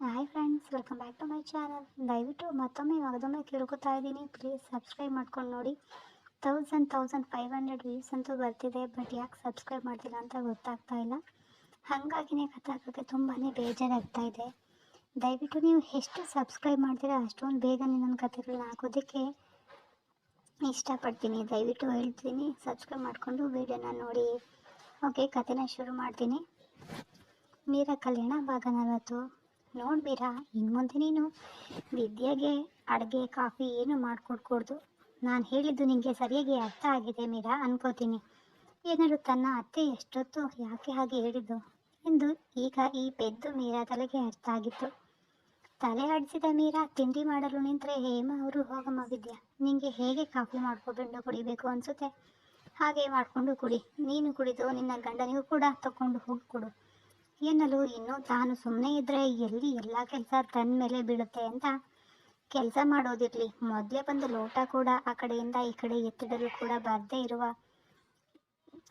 Hi friends welcome back to my channel ದಯವಿಟ್ಟು ಮತ್ತೊಮ್ಮೆ ಮಗದೊಮ್ಮೆ ಕೇಳ್ಕೊತಾ ಇದ್ದೀನಿ. ಪ್ಲೀಸ್ ಸಬ್ಸ್ಕ್ರೈಬ್ ಮಾಡ್ಕೊಂಡು ನೋಡಿ. Thousand thousand five hundred views ಅಂತೂ ಬರ್ತಿದೆ ಬಟ್ ಯಾಕೆ ಸಬ್ಸ್ಕ್ರೈಬ್ ಮಾಡ್ತಿಲ್ಲ ಅಂತ ಗೊತ್ತಾಗ್ತಾ ಇಲ್ಲ. ಹಾಗಾಗಿನೇ ಕಥಾಕೋಕ್ಕೆ ತುಂಬಾ ಬೇಜಾರಾಗ್ತಾ ಇದೆ. ದಯವಿಟ್ಟು ನೀವು ಎಷ್ಟು ಸಬ್ಸ್ಕ್ರೈಬ್ ಮಾಡ್ತೀರಾ ಅಷ್ಟೊಂದು ಬೇಗ ನನ್ನ ಕಥೆಗಳನ್ನ ಹಾಕೋದಕ್ಕೆ ಇಷ್ಟಪಡ್ತೀನಿ. ದಯವಿಟ್ಟು ಹೇಳ್ತೀನಿ ಸಬ್ಸ್ಕ್ರೈಬ್ ಮಾಡಿಕೊಂಡು ವಿಡಿಯೋನ ನೋಡಿ. ಓಕೆ ಕಥೆನ ಶುರು ಮಾಡ್ತೀನಿ. ಮೀರಾ ಕಲ್ಯಾಣ ಭಾಗ ನಲವತ್ತು. ನೋಡು ಮೀರಾ ಇನ್ನು ಮುಂದೆ ನೀನು ವಿದ್ಯೆಗೆ, ಅಡುಗೆ, ಕಾಫಿ ಏನು ಮಾಡಿಕೊಡ್ಕೊಡ್ದು. ನಾನು ಹೇಳಿದ್ದು ನಿನಗೆ ಸರಿಯಾಗಿ ಅರ್ಥ ಆಗಿದೆ ಮೀರಾ, ಅನ್ಕೋತೀನಿ. ಏನಾದ್ರು ತನ್ನ ಅತ್ತೆ ಎಷ್ಟೊತ್ತು ಯಾಕೆ ಹಾಗೆ ಹೇಳಿದ್ದು? ಎಂದು ಈಗ ಈ ಪೆದ್ದು ಮೀರಾ ತಲೆಗೆ ಅರ್ಥ ಆಗಿತ್ತು. ತಲೆ ಆಡಿಸಿದ ಮೀರಾ ತಿಂಡಿ ಮಾಡಲು ನಿಂತರೆ, ಹೇಮ ಅವರು, ಹೋಗಮ್ಮ ವಿದ್ಯಾ, ನಿಂಗೆ ಹೇಗೆ ಕಾಫಿ ಮಾಡಿಕೊಂಡು ಕುಡಿಬೇಕು ಅನಿಸುತ್ತೆ? ಹಾಗೆ ಮಾಡಿಕೊಂಡು ಕುಡಿ, ನೀನು ಕುಡಿದು ನಿನ್ನ ಗಂಡನಿಗೂ ಕೂಡ ತಗೊಂಡು ಹೋಗಿ ಕೊಡು. ಎನ್ನಲು ಇನ್ನು ತಾನು ಸುಮ್ಮನೆ ಇದ್ದರೆ ಎಲ್ಲಿ ಎಲ್ಲ ಕೆಲಸ ತನ್ನ ಮೇಲೆ ಬೀಳುತ್ತೆ ಅಂತ ಕೆಲಸ ಮಾಡೋದಿರಲಿ. ಮೊದಲೇ ಬಂದು ಲೋಟ ಕೂಡ ಆ ಕಡೆಯಿಂದ ಈ ಕಡೆ ಎತ್ತಿಡಲು ಕೂಡ ಬರದೇ ಇರುವ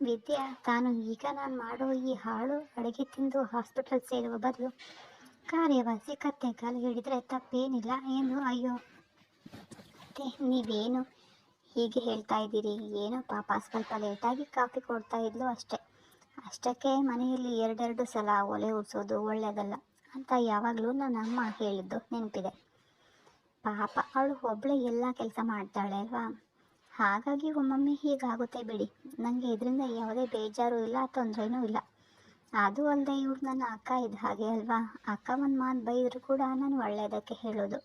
ವಿದ್ಯಾ. ತಾನು ಈಗ ನಾನು ಮಾಡೋ ಈ ಹಾಳು ಅಡುಗೆ ತಿಂದು ಹಾಸ್ಪಿಟಲ್ ಸೇರುವ ಬದಲು ಕಾರ್ಯವಾಸಿ ಕತ್ತೆ ಕಾಲು ಹಿಡಿದ್ರೆ ತಪ್ಪೇನಿಲ್ಲ ಏನು ಅಯ್ಯೋ. ಮತ್ತೆ ನೀವೇನು ಹೀಗೆ ಹೇಳ್ತಾ ಇದ್ದೀರಿ? ಏನೋ ಪಾಪ ಸ್ವಲ್ಪ ಲೇಟಾಗಿ ಕಾಫಿ ಕೊಡ್ತಾ ಇದ್ಲು ಅಷ್ಟೇ. ಅಷ್ಟಕ್ಕೆ ಮನೆಯಲ್ಲಿ ಎರಡೆರಡು ಸಲ ಒಲೆ ಉರಿಸೋದು ಒಳ್ಳೆಯದಲ್ಲ ಅಂತ ಯಾವಾಗಲೂ ನನ್ನ ಅಮ್ಮ ಹೇಳಿದ್ದು ನೆನಪಿದೆ. ಪಾಪ ಅವಳು ಒಬ್ಬಳೇ ಎಲ್ಲ ಕೆಲಸ ಮಾಡ್ತಾಳೆ ಅಲ್ವಾ? ಹಾಗಾಗಿ ಒಮ್ಮೊಮ್ಮೆ ಹೀಗಾಗುತ್ತೆ ಬಿಡಿ. ನನಗೆ ಇದರಿಂದ ಯಾವುದೇ ಬೇಜಾರು ಇಲ್ಲ, ತೊಂದರೆನೂ ಇಲ್ಲ. ಅದು ಅಲ್ಲದೆ ಇವ್ರು ನನ್ನ ಅಕ್ಕ ಇದ್ದ ಹಾಗೆ ಅಲ್ವಾ? ಅಕ್ಕ ಒಂದು ಮಾತು ಬೈದರೂ ಕೂಡ ನಾನು ಒಳ್ಳೆಯದಕ್ಕೆ ಹೇಳೋದು.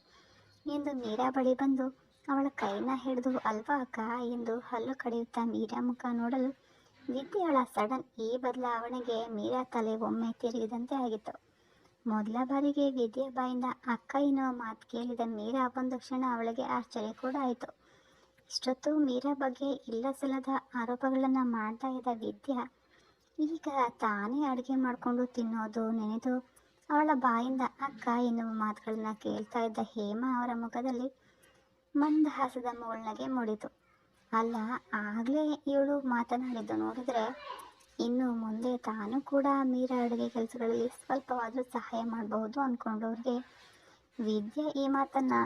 ಎಂದು ಮೀರಾ ಬಳಿ ಬಂದು ಅವಳ ಕೈನ ಹಿಡಿದು, ಅಲ್ವಾ ಅಕ್ಕ? ಎಂದು ಹಲ್ಲು ಕಡಿಯುತ್ತಾ ಮೀರಾ ಮುಖ ನೋಡಲು ವಿದ್ಯೆಯಳ ಸಡನ್ ಈ ಬದಲಾವಣೆಗೆ ಮೀರಾ ತಲೆ ಒಮ್ಮೆ ತಿರುಗಿದಂತೆ ಆಗಿತ್ತು. ಮೊದಲ ಬಾರಿಗೆ ವಿದ್ಯಾ ಬಾಯಿಂದ ಅಕ್ಕ ಎನ್ನುವ ಮಾತು ಕೇಳಿದ ಮೀರಾ ಬಂದ ಕ್ಷಣ ಅವಳಿಗೆ ಆಶ್ಚರ್ಯ ಕೂಡ ಆಯಿತು. ಇಷ್ಟೊತ್ತು ಮೀರಾ ಬಗ್ಗೆ ಇಲ್ಲ ಸಲ್ಲದ ಆರೋಪಗಳನ್ನು ಮಾಡ್ತಾ ಇದ್ದ ವಿದ್ಯಾ ಈಗ ತಾನೇ ಅಡುಗೆ ಮಾಡಿಕೊಂಡು ತಿನ್ನೋದು ನೆನೆದು ಅವಳ ಬಾಯಿಂದ ಅಕ್ಕ ಎನ್ನುವ ಮಾತುಗಳನ್ನ ಕೇಳ್ತಾ ಇದ್ದ ಹೇಮ ಅವರ ಮುಖದಲ್ಲಿ ಮಂದಹಾಸದ ಮುಳ್ನಗೆ ಮೂಡಿತು. ಅಲ್ಲ, ಆಗಲೇ ಇವಳು ಮಾತನಾಡಿದ್ದು ನೋಡಿದರೆ ಇನ್ನು ಮುಂದೆ ತಾನು ಕೂಡ ಮೀರಾ ಅಡುಗೆ ಕೆಲಸಗಳಲ್ಲಿ ಸ್ವಲ್ಪವಾದರೂ ಸಹಾಯ ಮಾಡಬಹುದು ಅಂದ್ಕೊಂಡವ್ರಿಗೆ ವಿದ್ಯೆ ಈ ಮಾತನ್ನು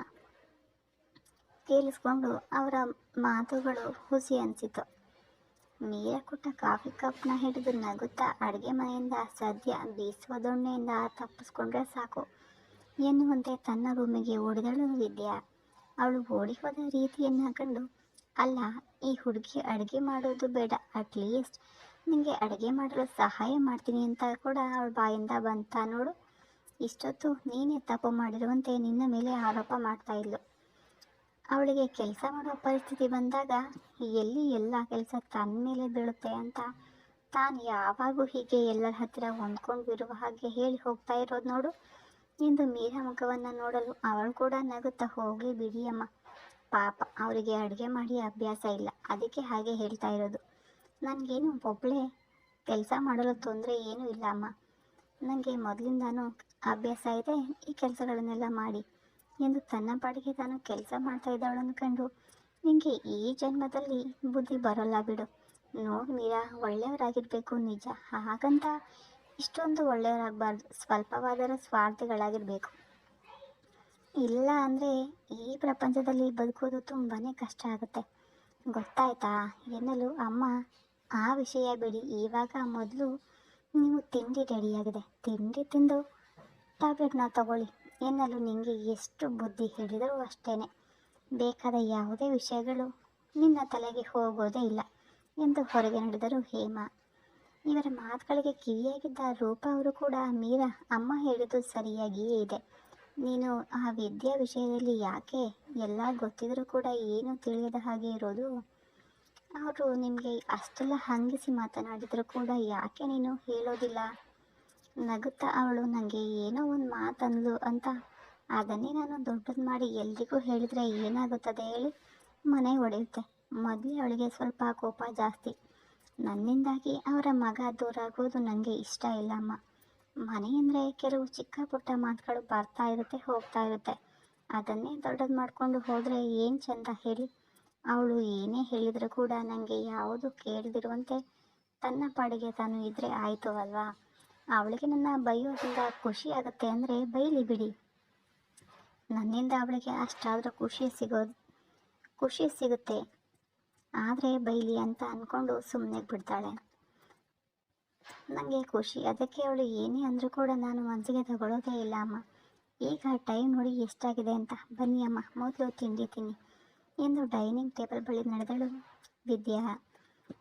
ಕೇಳಿಸ್ಕೊಂಡು ಅವರ ಮಾತುಗಳು ಹುಸಿ ಅನಿಸಿತು ಮೀರಾ ಕೊಟ್ಟ ಕಾಫಿ ಕಪ್ನ ಹಿಡಿದು ನಗುತ್ತಾ ಅಡುಗೆ ಮನೆಯಿಂದ ಸದ್ಯ ಬೀಸುವ ದೊಣ್ಣೆಯಿಂದ ತಪ್ಪಿಸ್ಕೊಂಡ್ರೆ ಸಾಕು ಎನ್ನುವಂತೆ ತನ್ನ ರೂಮಿಗೆ ಓಡಿದಳು ವಿದ್ಯಾ. ಅವಳು ಓಡಿ ಹೋದ ರೀತಿಯನ್ನು ಕಂಡು ಅಲ್ಲ, ಈ ಹುಡುಗಿ ಅಡುಗೆ ಮಾಡೋದು ಬೇಡ ಅಟ್ಲೀಸ್ಟ್ ನಿಮಗೆ ಅಡುಗೆ ಮಾಡಲು ಸಹಾಯ ಮಾಡ್ತೀನಿ ಅಂತ ಕೂಡ ಅವಳ ಬಾಯಿಂದ ಬಂತ ನೋಡು. ಇಷ್ಟೊತ್ತು ನೀನೇ ತಪ್ಪು ಮಾಡಿರುವಂತೆ ನಿನ್ನ ಮೇಲೆ ಆರೋಪ ಮಾಡ್ತಾ ಇದ್ಲು. ಅವಳಿಗೆ ಕೆಲಸ ಮಾಡೋ ಪರಿಸ್ಥಿತಿ ಬಂದಾಗ ಎಲ್ಲಿ ಎಲ್ಲ ಕೆಲಸ ತನ್ನ ಮೇಲೆ ಬೀಳುತ್ತೆ ಅಂತ ತಾನು ಯಾವಾಗೂ ಹೀಗೆ ಎಲ್ಲರ ಹತ್ತಿರ ಹೊಂದ್ಕೊಂಡಿರುವ ಹಾಗೆ ಹೇಳಿ ಹೋಗ್ತಾ ಇರೋದು ನೋಡು. ಎಂದು ಮೀರಾ ಮುಖವನ್ನು ನೋಡಲು ಅವಳು ಕೂಡ ನಗುತ್ತಾ, ಹೋಗಲಿ ಬಿಡಿಯಮ್ಮ ಪಾಪ, ಅವರಿಗೆ ಅಡುಗೆ ಮಾಡಿ ಅಭ್ಯಾಸ ಇಲ್ಲ. ಅದಕ್ಕೆ ಹಾಗೆ ಹೇಳ್ತಾ ಇರೋದು. ನನಗೇನು ಒಬ್ಬಳೇ ಕೆಲಸ ಮಾಡಲು ತೊಂದರೆ ಏನೂ ಇಲ್ಲ ಅಮ್ಮ. ನನಗೆ ಮೊದಲಿಂದಾನು ಅಭ್ಯಾಸ ಇದೆ, ಈ ಕೆಲಸಗಳನ್ನೆಲ್ಲ ಮಾಡಿ. ಎಂದು ತನ್ನ ಪಾಡಿಗೆ ತಾನು ಕೆಲಸ ಮಾಡ್ತಾ ಇದ್ದವಳನ್ನು ಕಂಡು ನಿನಗೆ ಈ ಜನ್ಮದಲ್ಲಿ ಬುದ್ಧಿ ಬರೋಲ್ಲ ಬಿಡು. ನೋಡಿ ಮೀರಾ, ಒಳ್ಳೆಯವರಾಗಿರಬೇಕು, ನಿಜ. ಹಾಗಂತ ಇಷ್ಟೊಂದು ಒಳ್ಳೆಯವರಾಗಬಾರ್ದು. ಸ್ವಲ್ಪವಾದರೂ ಸ್ವಾರ್ಥಿಗಳಾಗಿರಬೇಕು. ಇಲ್ಲ ಅಂದರೆ ಈ ಪ್ರಪಂಚದಲ್ಲಿ ಬದುಕೋದು ತುಂಬಾ ಕಷ್ಟ ಆಗುತ್ತೆ. ಗೊತ್ತಾಯ್ತಾ? ಎನ್ನಲು ಅಮ್ಮ, ಆ ವಿಷಯ ಬಿಡಿ. ಇವಾಗ ಮೊದಲು ನೀವು ತಿಂಡಿ ರೆಡಿಯಾಗಿದೆ. ತಿಂಡಿ ತಿಂದು ಟ್ಯಾಬ್ಲೆಟ್ನ ತಗೊಳ್ಳಿ. ಎನ್ನಲು ನಿಮಗೆ ಎಷ್ಟು ಬುದ್ಧಿ ಹೇಳಿದರೂ ಅಷ್ಟೇ ಬೇಕಾದ ಯಾವುದೇ ವಿಷಯಗಳು ನಿನ್ನ ತಲೆಗೆ ಹೋಗೋದೇ ಇಲ್ಲ ಎಂದು ಹೊರಗೆ ನಡೆದರು ಹೇಮಾ. ಇವರ ಮಾತುಗಳಿಗೆ ಕಿವಿಯಾಗಿದ್ದ ರೂಪ ಅವರು ಕೂಡ ಮೀರಾ ಅಮ್ಮ ಹೇಳಿದ್ದು ಸರಿಯಾಗಿಯೇ ಇದೆ. ನೀನು ಆ ವಿದ್ಯಾ ವಿಷಯದಲ್ಲಿ ಯಾಕೆ ಎಲ್ಲ ಗೊತ್ತಿದ್ರೂ ಕೂಡ ಏನು ತಿಳಿಯದ ಹಾಗೆ ಇರೋದು? ಅವರು ನಿಮಗೆ ಅಷ್ಟೆಲ್ಲ ಹಂಗಿಸಿ ಮಾತನಾಡಿದರೂ ಕೂಡ ಯಾಕೆ ನೀನು ಹೇಳೋದಿಲ್ಲ? ನಗುತ್ತಾ ಅವಳು ನನಗೆ ಏನೋ ಒಂದು ಮಾತಂದ್ಲು ಅಂತ. ಅದನ್ನೇ ನಾನು ದೊಡ್ಡದು ಮಾಡಿ ಎಲ್ರಿಗೂ ಹೇಳಿದರೆ ಏನಾಗುತ್ತದೆ ಹೇಳಿ? ಮನೆ ಒಡೆಯುತ್ತೆ. ಮೊದಲೇ ಅವಳಿಗೆ ಸ್ವಲ್ಪ ಕೋಪ ಜಾಸ್ತಿ. ನನ್ನಿಂದಾಗಿ ಅವರ ಮಗ ದೂರ ಆಗೋದು ನನಗೆ ಇಷ್ಟ ಇಲ್ಲ, ಅಮ್ಮ. ಮನೆ ಅಂದರೆ ಕೆಲವು ಚಿಕ್ಕ ಪುಟ್ಟ ಮಾತುಗಳು ಬರ್ತಾ ಇರುತ್ತೆ, ಹೋಗ್ತಾ ಇರುತ್ತೆ. ಅದನ್ನೇ ದೊಡ್ಡದು ಮಾಡಿಕೊಂಡು ಹೋದರೆ ಏನು ಚಂದ ಹೇಳಿ? ಅವಳು ಏನೇ ಹೇಳಿದರೂ ಕೂಡ ನನಗೆ ಯಾವುದು ಕೇಳದಿರುವಂತೆ ತನ್ನ ಪಾಡಿಗೆ ತಾನು ಇದ್ದರೆ ಆಯಿತು ಅಲ್ವಾ? ಅವಳಿಗೆ ನನ್ನ ಬೈಯೋದ್ರಿಂದ ಖುಷಿ ಆಗುತ್ತೆ ಅಂದರೆ ಬೈಲಿ ಬಿಡಿ. ನನ್ನಿಂದ ಅವಳಿಗೆ ಅಷ್ಟಾದರೂ ಖುಷಿ ಸಿಗೋದು ಖುಷಿ ಸಿಗುತ್ತೆ. ಆದರೆ ಬೈಲಿ ಅಂತ ಅಂದ್ಕೊಂಡು ಸುಮ್ಮನೆ ಬಿಡ್ತಾಳೆ. ನನಗೆ ಖುಷಿ. ಅದಕ್ಕೆ ಅವಳು ಏನೇ ಅಂದರೂ ಕೂಡ ನಾನು ಮನಸ್ಸಿಗೆ ತಗೊಳ್ಳೋದೇ ಇಲ್ಲ ಅಮ್ಮ. ಈಗ ಟೈಮ್ ನೋಡಿ ಎಷ್ಟಾಗಿದೆ ಅಂತ. ಬನ್ನಿ ಅಮ್ಮ, ಮೊದಲು ತಿಂಡಿ ತಿನ್ನಿ ಎಂದು ಡೈನಿಂಗ್ ಟೇಬಲ್ ಬಳಿ ನಡೆದಳು ವಿದ್ಯಾ.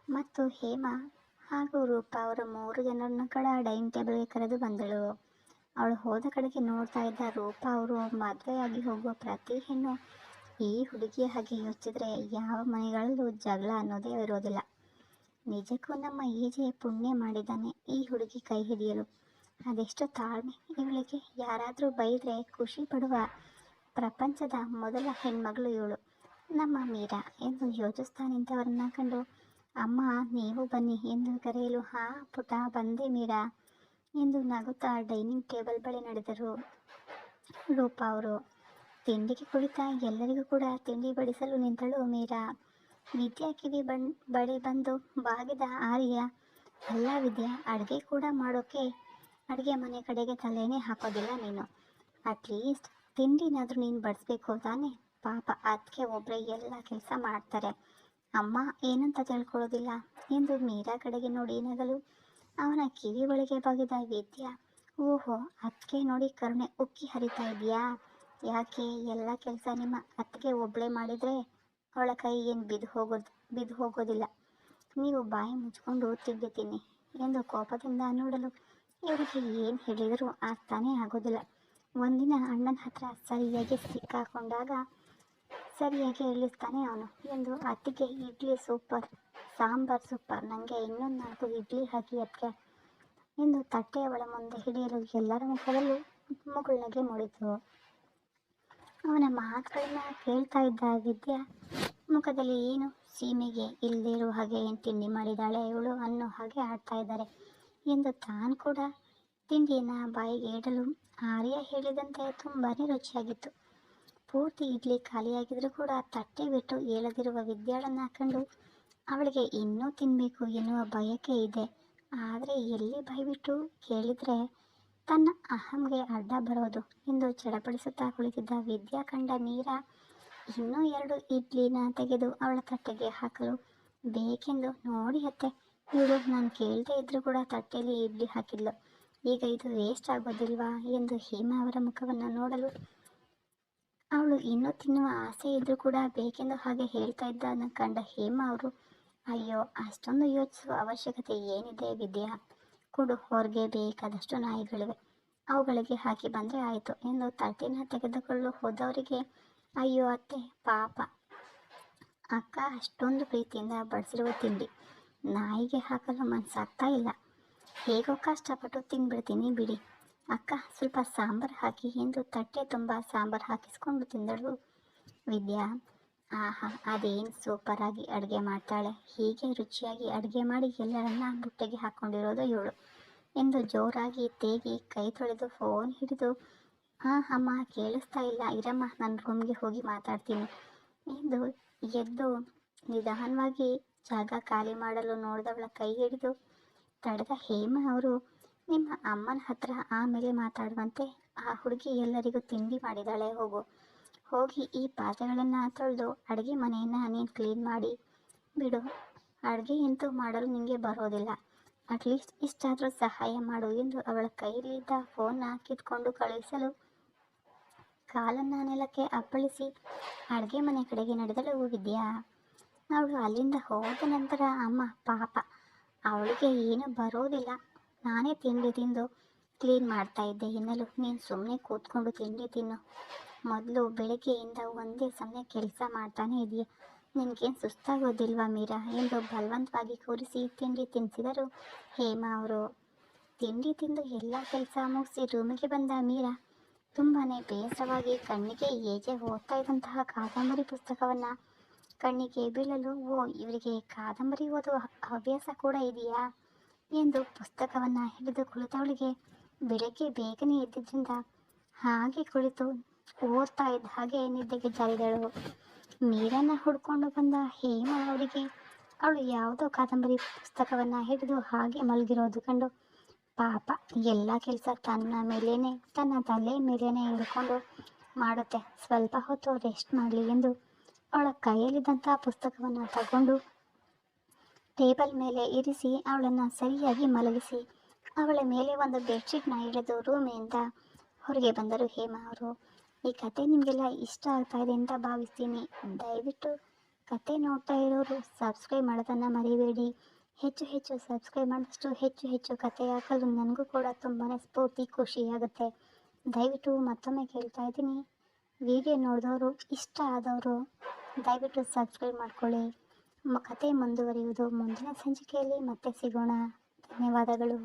ಮತ್ತು ಹೇಮಾ ಹಾಗೂ ರೂಪ ಅವರ ಮೂರು ಜನರನ್ನು ಕೂಡ ಡೈನಿಂಗ್ ಟೇಬಲ್ಗೆ ಕರೆದು ಬಂದಳು. ಅವಳು ಹೋದ ಕಡೆಗೆ ನೋಡ್ತಾ ಇದ್ದ ರೂಪ ಅವರು ಮದುವೆಯಾಗಿ ಹೋಗುವ ಪ್ರತಿ ಹೆಣ್ಣು ಈ ಹುಡುಗಿಯ ಹಾಗೆ ಯೋಚಿಸಿದ್ರೆ ಯಾವ ಮನೆಗಳಲ್ಲೂ ಜಗಳ ಅನ್ನೋದೇ ಇರೋದಿಲ್ಲ. ನಿಜಕ್ಕೂ ನಮ್ಮ ಈಜೆ ಪುಣ್ಯ ಮಾಡಿದ್ದಾನೆ, ಈ ಹುಡುಗಿ ಕೈ ಹಿಡಿಯಲು. ಅದೆಷ್ಟು ತಾಳ್ಮೆ ಇವಳಿಗೆ. ಯಾರಾದರೂ ಬೈದರೆ ಖುಷಿ ಪಡುವ ಪ್ರಪಂಚದ ಮೊದಲ ಹೆಣ್ಮಗಳು ಇವಳು. ನಮ್ಮ ಮೀರಾ ಎಂದು ಯೋಚಿಸ್ತಾ ನಿಂತವರನ್ನ ಕಂಡು, ಅಮ್ಮ, ನೀವು ಬನ್ನಿ ಎಂದು ಕರೆಯಲು, ಹಾ, ಪುಟ, ಬಂದೆ ಮೀರಾ ಎಂದು ನಗುತ್ತಾ ಡೈನಿಂಗ್ ಟೇಬಲ್ ಬಳಿ ನಡೆದರು ರೂಪಾ ಅವರು. ತಿಂಡಿಗೆ ಕುಳಿತ ಎಲ್ಲರಿಗೂ ಕೂಡ ತಿಂಡಿ ಬಡಿಸಲು ನಿಂತಳು ಮೀರಾ. ವಿದ್ಯಾ ಕಿವಿ ಬಣ್ ಬಳಿ ಬಂದು ಬಾಗಿದ ಆರ್ಯ, ಅಲ್ಲ ವಿದ್ಯಾ, ಅಡುಗೆ ಕೂಡ ಮಾಡೋಕೆ, ಅಡುಗೆ ಮನೆ ಕಡೆಗೆ ತಲೆನೇ ಹಾಕೋದಿಲ್ಲ ನೀನು. ಅಟ್ಲೀಸ್ಟ್ ತಿಂಡಿನಾದರೂ ನೀನು ಬಡಿಸ್ಬೇಕು ತಾನೇ. ಪಾಪ ಅದಕ್ಕೆ ಒಬ್ಬರೇ ಎಲ್ಲ ಕೆಲಸ ಮಾಡ್ತಾರೆ. ಅಮ್ಮ ಏನಂತ ತಿಳ್ಕೊಳ್ಳೋದಿಲ್ಲ. ಎಂದು ಮೀರಾ ಕಡೆಗೆ ನೋಡಿ ನಗಲು. ಅವನ ಕಿವಿ ಒಳಗೆ ಬಾಗಿದ ವಿದ್ಯಾ, ಓಹೋ ಅದಕ್ಕೆ ನೋಡಿ ಕರುಣೆ ಉಕ್ಕಿ ಹರಿತಾ ಇದೆಯಾ ಯಾಕೆ ಎಲ್ಲ ಕೆಲಸ ನಿಮ್ಮ ಅತ್ತಿಗೆ ಒಬ್ಬಳೇ ಮಾಡಿದರೆ ಅವಳ ಕೈ ಏನು ಬಿದ್ದು ಹೋಗೋದು, ಬಿದ್ದು ಹೋಗೋದಿಲ್ಲ. ನೀವು ಬಾಯಿ ಮುಚ್ಕೊಂಡು ತಿಂಡಿ ತಿನ್ನಿ ಎಂದು ಕೋಪದಿಂದ ನೋಡಲು ಇವರಿಗೆ ಏನು ಹೇಳಿದರೂ ಅರ್ಥನೇ ಆಗೋದಿಲ್ಲ. ಒಂದಿನ ಅಣ್ಣನ ಹತ್ರ ಸರಿಯಾಗಿ ಸಿಕ್ಕಾಕೊಂಡಾಗ ಸರಿಯಾಗಿ ಇಳಿಸ್ತಾನೆ ಅವನು ಎಂದು ಅತ್ತಿಗೆ ಇಡ್ಲಿ ಸೂಪರ್, ಸಾಂಬಾರ್ ಸೂಪರ್ ನನಗೆ ಇನ್ನೊಂದು ನಾಲ್ಕು ಇಡ್ಲಿ ಹಾಕಿ ಅದಕ್ಕೆ ಎಂದು ತಟ್ಟೆ ಅವಳ ಮುಂದೆ ಹಿಡಿಯಲು ಎಲ್ಲರ ಮುಖದಲ್ಲೂ ಮುಗುಳ್ನಗೆ ಮೂಡಿತು. ಅವನ ಮಾತುಗಳನ್ನ ಕೇಳ್ತಾ ಇದ್ದ ವಿದ್ಯಾ ಮುಖದಲ್ಲಿ ಏನು ಸೀಮೆಗೆ ಇಲ್ಲದಿರುವ ಹಾಗೆ ಏನು ತಿಂಡಿ ಮಾಡಿದಾಳೆ ಇವಳು ಅನ್ನೋ ಹಾಗೆ ಆಡ್ತಾ ಇದ್ದಾರೆ ಎಂದು ತಾನು ಕೂಡ ತಿಂಡಿಯನ್ನು ಬಾಯಿಗೆ ಇಡಲು ಆರ್ಯ ಹೇಳಿದಂತೆ ತುಂಬಾ ರುಚಿಯಾಗಿತ್ತು. ಪೂರ್ತಿ ಇಡ್ಲಿ ಖಾಲಿಯಾಗಿದ್ರೂ ಕೂಡ ತಟ್ಟೆ ಬಿಟ್ಟು ಏಳದಿರುವ ವಿದ್ಯಾಳನ್ನ ಕಂಡು ಅವಳಿಗೆ ಇನ್ನೂ ತಿನ್ನಬೇಕು ಎನ್ನುವ ಬಯಕೆ ಇದೆ. ಆದರೆ ಎಲ್ಲಿ ಬೈಬಿಟ್ಟು ಕೇಳಿದರೆ ತನ್ನ ಅಹಂಗೆ ಅಡ್ಡ ಬರೋದು ಎಂದು ಚಡಪಡಿಸುತ್ತಾ ಕುಳಿತಿದ್ದ ವಿದ್ಯಾ ಕಂಡ ನೀರ ಇನ್ನೂ ಎರಡು ಇಡ್ಲಿನ ತೆಗೆದು ಅವಳ ತಟ್ಟೆಗೆ ಹಾಕಲು. ಬೇಕೆಂದು ನೋಡಿ ಅತ್ತೆ. ಇವಳು ನಾನು ಕೇಳದೆ ಇದ್ರೂ ಕೂಡ ತಟ್ಟೆಯಲ್ಲಿ ಇಡ್ಲಿ ಹಾಕಿದ್ಲು. ಈಗ ಇದು ವೇಸ್ಟ್ ಆಗೋದಿಲ್ವಾ ಎಂದು ಹೇಮಾ ಅವರ ಮುಖವನ್ನು ನೋಡಲು. ಅವಳು ಇನ್ನೂ ತಿನ್ನುವ ಆಸೆ ಇದ್ರೂ ಕೂಡ ಬೇಕೆಂದು ಹಾಗೆ ಹೇಳ್ತಾ ಇದ್ದನ್ನು ಕಂಡ ಹೇಮಾ ಅವರು. ಅಯ್ಯೋ, ಅಷ್ಟೊಂದು ಯೋಚಿಸುವ ಅವಶ್ಯಕತೆ ಏನಿದೆ ವಿದ್ಯಾ? ಕೊಡು, ಹೊರಗೆ ಬೇಕಾದಷ್ಟು ನಾಯಿಗಳಿವೆ. ಅವುಗಳಿಗೆ ಹಾಕಿ ಬಂದರೆ ಆಯಿತು ಎಂದು ತಟ್ಟೆನ ತೆಗೆದುಕೊಳ್ಳಲು ಹೋದವರಿಗೆ ಅಯ್ಯೋ ಅತ್ತೆ ಪಾಪ. ಅಕ್ಕ, ಅಷ್ಟೊಂದು ಪ್ರೀತಿಯಿಂದ ಬಡಿಸಿರುವ ತಿಂಡಿ. ನಾಯಿಗೆ ಹಾಕಲು ಮನಸ್ಸಾಗ್ತಾ ಇಲ್ಲ. ಹೇಗೋ ಕಷ್ಟಪಟ್ಟು ತಿಂದ್ಬಿಡ್ತೀನಿ ಬಿಡಿ. ಅಕ್ಕ, ಸ್ವಲ್ಪ ಸಾಂಬಾರು ಹಾಕಿ ಎಂದು ತಟ್ಟೆ ತುಂಬ ಸಾಂಬಾರು ಹಾಕಿಸ್ಕೊಂಡು ತಿಂದಳು. ವಿದ್ಯಾ, ಆಹಾ, ಅದೇನು ಸೂಪರಾಗಿ ಅಡುಗೆ ಮಾಡ್ತಾಳೆ. ಹೀಗೆ ರುಚಿಯಾಗಿ ಅಡುಗೆ ಮಾಡಿ ಎಲ್ಲರನ್ನ ಬುಟ್ಟೆಗೆ ಹಾಕ್ಕೊಂಡಿರೋದು ಇವಳು ಎಂದು ಜೋರಾಗಿ ತೇಗಿ ಕೈ ತೊಳೆದು ಫೋನ್ ಹಿಡಿದು ಹಾಂ, ಅಮ್ಮ, ಕೇಳಿಸ್ತಾ ಇಲ್ಲ. ಇರಮ್ಮ ನನ್ನ ರೂಮ್ಗೆ ಹೋಗಿ ಮಾತಾಡ್ತೀನಿ. ಎಂದು ಎದ್ದು ನಿಧಾನವಾಗಿ ಜಾಗ ಖಾಲಿ ಮಾಡಲು ನೋಡಿದವಳ ಕೈ ಹಿಡಿದು ತಡೆದ ಹೇಮ ಅವರು, ನಿಮ್ಮ ಅಮ್ಮನ ಹತ್ರ ಆಮೇಲೆ ಮಾತಾಡುವಂತೆ. ಆ ಹುಡುಗಿ ಎಲ್ಲರಿಗೂ ತಿಂಡಿ ಮಾಡಿದಾಳೆ, ಹೋಗು. ಹೋಗಿ ಈ ಪಾತ್ರೆಗಳನ್ನು ತೊಳೆದು ಅಡುಗೆ ಮನೆಯನ್ನು ನೀನು ಕ್ಲೀನ್ ಮಾಡಿ ಬಿಡು. ಅಡುಗೆ ಎಂತೂ ಮಾಡಲು ನಿಮಗೆ ಬರೋದಿಲ್ಲ. ಅಟ್ಲೀಸ್ಟ್ ಇಷ್ಟಾದರೂ ಸಹಾಯ ಮಾಡು ಎಂದು ಅವಳ ಕೈಯಲ್ಲಿದ್ದ ಫೋನ್ನ ಕಿತ್ಕೊಂಡು ಕಳುಹಿಸಲು ಕಾಲನ್ನು ನೆಲಕ್ಕೆ ಅಪ್ಪಳಿಸಿ ಅಡುಗೆ ಮನೆ ಕಡೆಗೆ ನಡೆದಳು ವಿದ್ಯಾ. ಅವಳು ಅಲ್ಲಿಂದ ಹೋದ ನಂತರ ಅಮ್ಮ, ಪಾಪ, ಅವಳಿಗೆ ಏನು ಬರೋದಿಲ್ಲ. ನಾನೇ ತಿಂಡಿ ತಿಂದು ಕ್ಲೀನ್ ಮಾಡ್ತಾ ಇದ್ದೆ. ಎನ್ನಲು ನೀನು ಸುಮ್ಮನೆ ಕೂತ್ಕೊಂಡು ತಿಂಡಿ ತಿನ್ನು. ಮೊದಲು ಬೆಳಗ್ಗೆಯಿಂದ ಒಂದೇ ಸಮಯ ಕೆಲಸ ಮಾಡ್ತಾನೆ ಇದೆಯಾ ನಿನಗೇನು ಸುಸ್ತಾಗೋದಿಲ್ವಾ ಮೀರಾ? ಎಂದು ಬಲವಂತವಾಗಿ ಕೂರಿಸಿ ತಿಂಡಿ ತಿನ್ನಿಸಿದರು ಹೇಮಾ ಅವರು. ತಿಂಡಿ ತಿಂದು ಎಲ್ಲ ಕೆಲಸ ಮುಗಿಸಿ ರೂಮಿಗೆ ಬಂದ ಮೀರಾ. ತುಂಬಾ ಬೇಸರವಾಗಿ ಕಣ್ಣಿಗೆ ಏಜೆ ಓದ್ತಾ ಇದ್ದಂತಹ ಕಾದಂಬರಿ ಪುಸ್ತಕವನ್ನು ಕಣ್ಣಿಗೆ ಬೀಳಲು, ಓ, ಇವರಿಗೆ ಕಾದಂಬರಿ ಓದುವ ಹವ್ಯಾಸ ಕೂಡ ಇದೆಯಾ ಎಂದು ಪುಸ್ತಕವನ್ನು ಹಿಡಿದು ಕುಳಿತವಳಿಗೆ ಬೆಳಗ್ಗೆ ಬೇಗನೆ ಎದ್ದಿದ್ದರಿಂದ ಹಾಗೆ ಕುಳಿತು ಓದ್ತಾ ಇದ್ದ ಹಾಗೆ ನಿದ್ದೆಗೆ ಜಾರಿದಳು. ನೀರನ್ನು ಹುಡ್ಕೊಂಡು ಬಂದ ಹೇಮ ಅವರಿಗೆ, ಅವಳು ಯಾವುದೋ ಕಾದಂಬರಿ ಪುಸ್ತಕವನ್ನು ಹಿಡಿದು ಹಾಗೆ ಮಲಗಿರೋದು ಕಂಡು ಪಾಪ, ಎಲ್ಲ ಕೆಲಸ ತನ್ನ ಮೇಲೇನೆ, ತನ್ನ ತಲೆ ಮೇಲೇನೆ ಹಿಡ್ಕೊಂಡು ಮಾಡುತ್ತೆ. ಸ್ವಲ್ಪ ಹೊತ್ತು ರೆಸ್ಟ್ ಮಾಡಲಿ ಎಂದು ಅವಳ ಕೈಯಲ್ಲಿದ್ದಂಥ ಪುಸ್ತಕವನ್ನು ತಗೊಂಡು ಟೇಬಲ್ ಮೇಲೆ ಇರಿಸಿ ಅವಳನ್ನು ಸರಿಯಾಗಿ ಮಲಗಿಸಿ, ಅವಳ ಮೇಲೆ ಒಂದು ಬೆಡ್ಶೀಟ್ನ ಹಿಡಿದು ರೂಮಿನಿಂದ ಹೊರಗೆ ಬಂದರು. ಹೇಮಾ ಅವರು, ಈ ಕತೆ ನಿಮಗೆಲ್ಲ ಇಷ್ಟ ಆಗ್ತಾ ಇದೆ ಅಂತ ಭಾವಿಸ್ತೀನಿ. ದಯವಿಟ್ಟು ಕತೆ ನೋಡ್ತಾ ಇರೋರು ಸಬ್ಸ್ಕ್ರೈಬ್ ಮಾಡೋದನ್ನು ಮರಿಬೇಡಿ. ಹೆಚ್ಚು ಹೆಚ್ಚು ಸಬ್ಸ್ಕ್ರೈಬ್ ಮಾಡಿದಷ್ಟು ಹೆಚ್ಚು ಹೆಚ್ಚು ಕತೆ ಹಾಕಲು ನನಗೂ ಕೂಡ ತುಂಬಾ ಸ್ಫೂರ್ತಿ ಖುಷಿಯಾಗುತ್ತೆ ದಯವಿಟ್ಟು ಮತ್ತೊಮ್ಮೆ ಕೇಳ್ತಾ ಇದ್ದೀನಿ. ವಿಡಿಯೋ ನೋಡಿದವರು, ಇಷ್ಟ ಆದವರು, ದಯವಿಟ್ಟು ಸಬ್ಸ್ಕ್ರೈಬ್ ಮಾಡ್ಕೊಳ್ಳಿ. ಕತೆ ಮುಂದುವರಿಯುವುದು ಮುಂದಿನ ಸಂಚಿಕೆಯಲ್ಲಿ ಮತ್ತೆ ಸಿಗೋಣ. ಧನ್ಯವಾದಗಳು.